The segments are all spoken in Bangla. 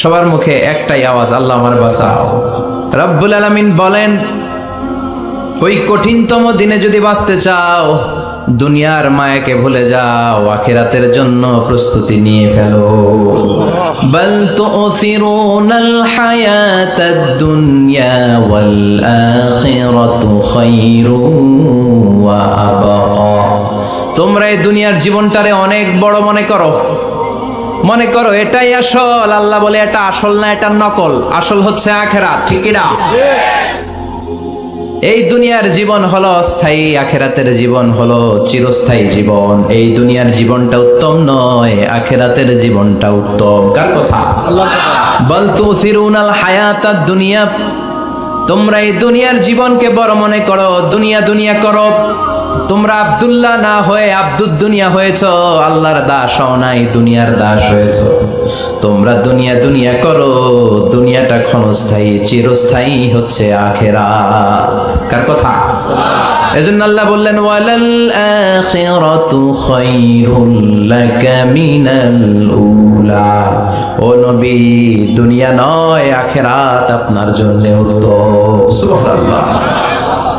সবার মুখে একটাই আওয়াজ, আল্লাহ আমার বাঁচাও। রব্বুল আলামিন বলেন, ওই কঠিনতম দিনে যদি বাঁচতে চাও, দুনিয়ার মায়াকে ভুলে যাও, আখিরাতের জন্য প্রস্তুতি নিয়ে ফেলো। বল তুসিরুনাল হায়াতাদ দুনিয়া ওয়াল আখিরাতু খায়রু ওয়া তোমরা এই দুনিয়ার জীবনটারে অনেক বড় মনে করো। মনে করো এটাই আসল। আল্লাহ বলে এটা আসল না এটা নকল। আসল হচ্ছে আখেরাত ঠিক না এই দুনিয়ার জীবন হলো অস্থায়ী আখেরাতের জীবন হলো চিরস্থায়ী জীবন। এই দুনিয়ার জীবনটা উত্তম নয় আখেরাতের জীবনটা উত্তম। কার কথা। বল তুসিরুনাল হায়াতাদ দুনিয়া। তোমরা এই দুনিয়ার জীবনকে বড় মনে করো, দুনিয়া দুনিয়া করো। তোমরা আব্দুল্লাহ না হয়ে আব্দুদ দুনিয়া হয়েছ, আল্লাহর দাস হও নাই দুনিয়ার দাস হয়েছ। তোমরা দুনিয়া দুনিয়া করো, দুনিয়াটা ক্ষণস্থায়ী, চিরস্থায়ী হচ্ছে আখেরাত। কার কথা? এজন্য আল্লাহ বললেন, ওয়ালাল আখিরাতু খায়রুল লাকা মিনাল উলা ও নবী, দুনিয়া নয়, আখেরাত আপনার জন্য উত্তম।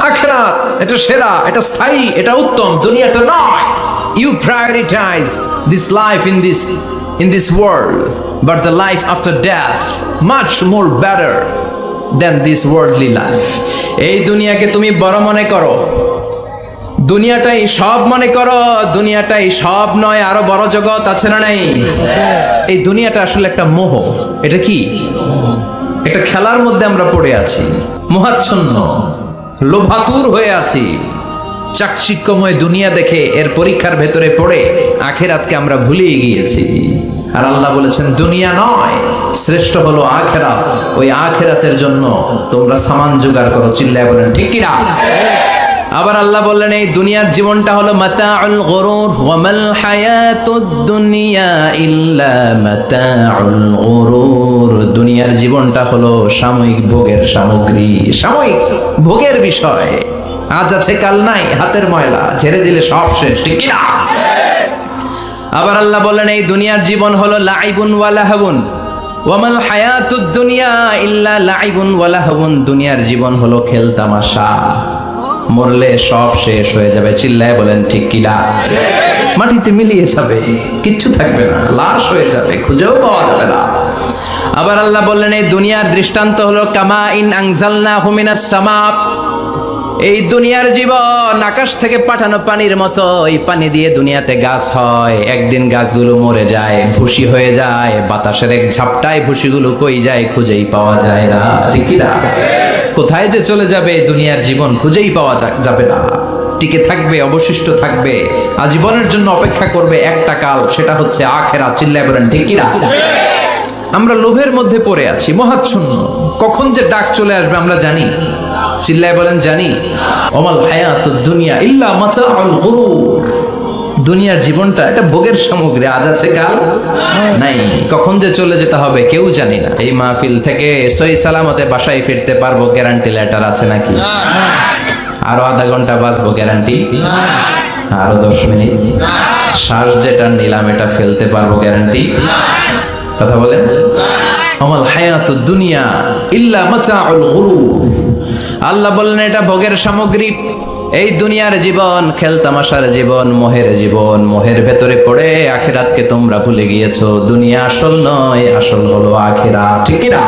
আখেরাত, এটা সেরা, এটা স্থায়ী, এটা উত্তম, দুনিয়াটা নয়। You prioritise this life in this in this world but the life after death much more better than this worldly life এই দুনিয়াকে তুমি বড় মনে করো। দুনিয়াটাই সব মনে করো, দুনিয়াটাই সব নয়, আরও বড় জগৎ আছে না নাই? এই দুনিয়াটা আসলে একটা মোহ। এটা কি? একটা খেলার মধ্যে আমরা পড়ে আছি। মোহাচ্ছন্ন, লোভাতুর হয়ে আছি। চাকচিক্যময় দুনিয়া দেখে এর পরীক্ষার ভেতরে পড়ে আখেরাতকে আমরা ভুলিয়ে গিয়েছি। আর আল্লাহ বলেছেন, দুনিয়া নয়, শ্রেষ্ঠ হলো আখেরাত। ওই আখেরাতের জন্য তোমরা সামান জোগাড় করো। চিল্লায় বলেন, ঠিক কিনা আবার আল্লাহ বললেন, এই দুনিয়ার জীবনটা হলো মাতাউল গরুর। ওয়ামাল হায়াতুদ দুনিয়া ইল্লা মাতাউল গরুর। দুনিয়ার জীবনটা হলো সাময়িক ভোগের সামগ্রী। সাময়িক ভোগের বিষয়। আজ আছে, কাল নাই, হাতের ময়লা, ঝেড়ে দিলে সব শেষ, ঠিক না আবার আল্লাহ বললেন, এই দুনিয়ার জীবন হলো লাইবুন ওয়ালাহাবুন ওয়ামাল হায়াতুদ দুনিয়া ইল্লা লাইবুন ওয়ালাহাবুন দুনিয়ার জীবন হলো খেল তামাশা মরলে সব শেষ হয়ে যাবে। চিল্লায় বলেন, ঠিক কিনা মাটিতে মিলিয়ে যাবে, কিচ্ছু থাকবে না, লাশ হয়ে যাবে, খুঁজেও পাওয়া যাবে না। আবার আল্লাহ বললেন, এই দুনিয়ার দৃষ্টান্ত হলো কামা ইন আংজালনা হুমিনাস সামাপ এই দুনিয়ার জীবন আকাশ থেকে পাঠানো পানির মতো এই পানি দিয়ে দুনিয়াতে গাছ হয়। একদিন গাছগুলো মরে যায়, ভুসি হয়ে যায়, বাতাসের এক ঝাপটায় ভুসিগুলো কই যায় খুঁজেই পাওয়া যায় না। ঠিক কি না? কোথায় যে চলে যাবে দুনিয়ার জীবন খুঁজেই পাওয়া যাবে না। টিকে থাকবে, অবশিষ্ট থাকবে। আজীবনের জন্য অপেক্ষা করবে একটা কাল, সেটা হচ্ছে আখেরা চিল্লায় বলেন, ঠিক কি না আমরা লোভের মধ্যে পড়ে আছি, মহাচ্ছন্ন। কখন যে ডাক চলে আসবে আমরা জানি। চিল্লায় বলেন, জানি। অমাল হায়াত দুনিয়া ইল্লা গুরুর। দুনিয়ার জীবনটা এটা ভোগের সামগ্রী, আজ আছে, কাল নাই। কখন যে চলে যেতে হবে, কেউ জানি না। এই মাহফিল থেকে সই সালামতে বাসায় ফিরতে পারব গ্যারান্টি লেটার আছে নাকি? আরও আধা ঘণ্টা বাঁচবো গ্যারান্টি আরও দশ মিনিট? শ্বাস যেটা নিলাম, এটা ফেলতে পারব গ্যারান্টি কথা বলেন? আমাল হায়াত দুনিয়া ইল্লা মাতাউল গুরুর আল্লাহ বললেন, এটা ভোগের সামগ্রী। এই দুনিয়ার জীবন খেলতামাশার জীবন, মোহের জীবন, মোহের ভেতরে পড়ে আখেরাতকে তোমরা ভুলে গিয়েছো। দুনিয়া আসল নয়, আসল হলো আখেরা ঠিক না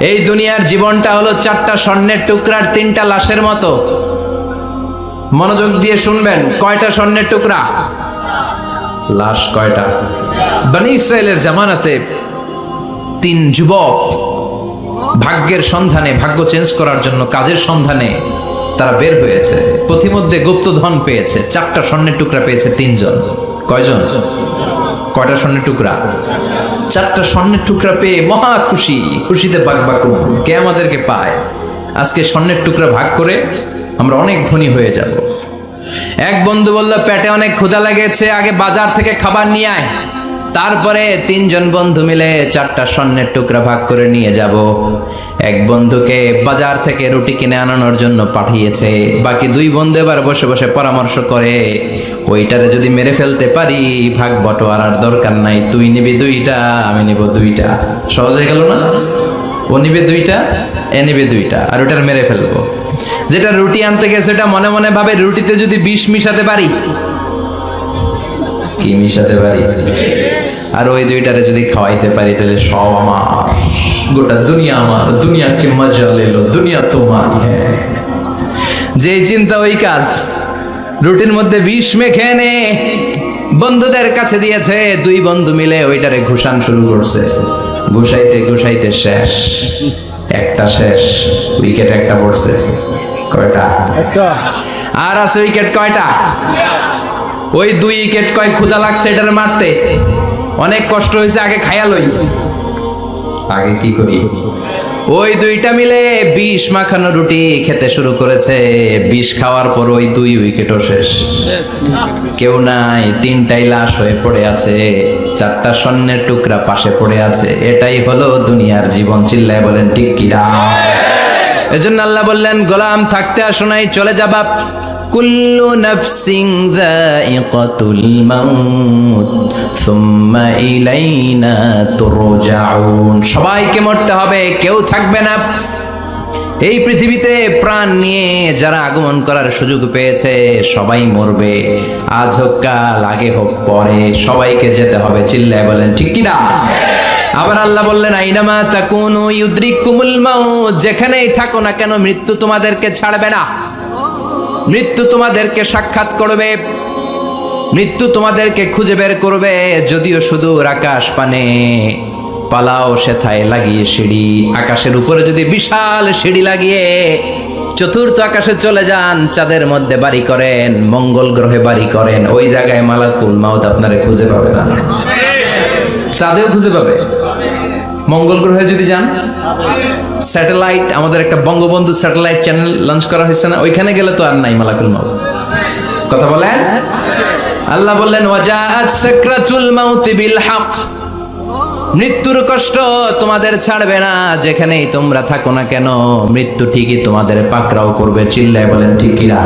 এই দুনিয়ার জীবনটা হলো চারটা স্বর্ণের টুকরার তিনটা লাশের মতো। মনোযোগ দিয়ে শুনবেন, কয়টা স্বর্ণের টুকরা? লাশ কয়টা? বানি ইসরায়েলের জামানাতে তিন যুবক ভাগ্যের সন্ধানে, ভাগ্য চেঞ্জ করার জন্য কাজের সন্ধানে তারা বের হয়েছে। পথিমধ্যে গুপ্তধন পেয়েছে। চারটা স্বর্ণের টুকরা পেয়েছে তিনজন। কয়জন? কয়টা স্বর্ণের টুকরা? চারটা স্বর্ণের টুকরা পেয়ে মহা খুশি। খুশিতে বাক বাকুম কে আমাদেরকে পায়? আজকে স্বর্ণের টুকরা ভাগ করে আমরা অনেক ধনী হয়ে যাব। এক বন্ধু বলল পেটে অনেক ক্ষুধা লেগেছে, আগে বাজার থেকে খাবার নিয়ে আয়। তারপরে তিনজন বন্ধু মিলে চারটা স্বর্ণের টুকরা ভাগ করে নিয়ে যাব। এক বন্ধুকে বাজার থেকে রুটি কিনে আনানোর জন্য পাঠিয়েছে। বাকি দুই বন্ধু এবার বসে বসে পরামর্শ করে, ওইটারে যদি মেরে ফেলতে পারি, ভাগ বটোয়ারার দরকার নাই। তুই নিবি দুইটা, আমি নিব দুইটা। সহজ হয়ে গেল না? ও নিবে দুইটা, এ নিবে দুইটা, আর ওটার মেরে ফেলব। যেটা রুটি আনতে গেছে ওটা মনে মনে ভাবে রুটিতে যদি বিষ মিশাতে পারি কি মিশাতে পারি? আর ওই দুইটারে যদি খাওয়াইতে পারি তাহলে সব আমার। গোটা দুনিয়া আমার দুনিয়াকে মজা লেলো দুনিয়া তোমার। যে চিন্তা ওই কাজ। রুটির মধ্যে বিষ মেখে নে বন্ধুদের কাছে দিয়েছে দুই বন্ধু মিলে ওইটারে ঘুষান শুরু করছে। ঘুষাইতে ঘুষাইতে শেষ। একটা শেষ উইকেট একটা পড়ছে। কয়টা? আর আছে উইকেট কয়টা? ওই দুই উইকেট কয় ক্ষুদা লাগছে এটার মারতে? অনেক কষ্ট হয়েছে আগে খায়া লই। আগে কি করি? ওই দুইটা মিলে বিষ মাখানো রুটি খেতে শুরু করেছে। বিষ খাওয়ার পর ওই দুই উইকেটও শেষ। কেউ নাই তিনটাই লাশ হয়ে পড়ে আছে। চারটা স্বর্ণের টুকরা পাশে পড়ে আছে। এটাই হলো দুনিয়ার জীবন চিল্লায় বলেন ঠিক কিরা এজন্য আল্লাহ বললেন গোলাম থাকতে আসো নাই চলে যাবা কুল্লু নাফসিং যায়িকাতুল মাউত, সুম্মা ইলাইনা তুরজাউন। সবাইকে মরতে হবে, কেউ থাকবে না। এই পৃথিবীতে প্রাণ নিয়ে যারা আগমন করার সুযোগ পেয়েছে, সবাই মরবে। আজ হোক কাল, আগে হোক পরে, সবাইকে যেতে হবে, চিল্লায় বলেন, ঠিক কিনা? আবার আল্লাহ বললেন, আইনামা তাকুনু ইউদ্রিকুমুল মাউত, যেখানেই থাকো না কেন, মৃত্যু তোমাদেরকে ছাড়বে না। মৃত্যু তোমাদেরকে সাক্ষাৎ করবে। মৃত্যু তোমাদেরকে খুঁজে বের করবে, যদিও শুধু আকাশ পানে। পালাও সেথায় লাগিয়ে সিঁড়ি। আকাশের উপরে যদি বিশাল সিঁড়ি লাগিয়ে চতুর্থ আকাশে চলে যান, চাঁদের মধ্যে বাড়ি করেন, মঙ্গল গ্রহে বাড়ি করেন, ওই জায়গায় মালাকুল মাউত আপনারে খুঁজে পাবে না। চাঁদেও খুঁজে পাবে। মঙ্গল গ্রহে যদি যান, স্যাটেলাইট, আমাদের একটা বঙ্গবন্ধু স্যাটেলাইট চ্যানেল লঞ্চ করা হয়েছে না, ওইখানে গেলে তো আর নাই মালাকুল মাউত কথা বলেন? আল্লাহ বললেন, ওয়াজাআত সাকরাতুল মাউত বিল হক মৃত্যুর কষ্ট তোমাদের ছাড়বে না, যেখানেই তোমরা থাকো না কেন, মৃত্যু ঠিকই তোমাদের পাকড়াও করবে, চিল্লায় বলেন, ঠিকই কিনা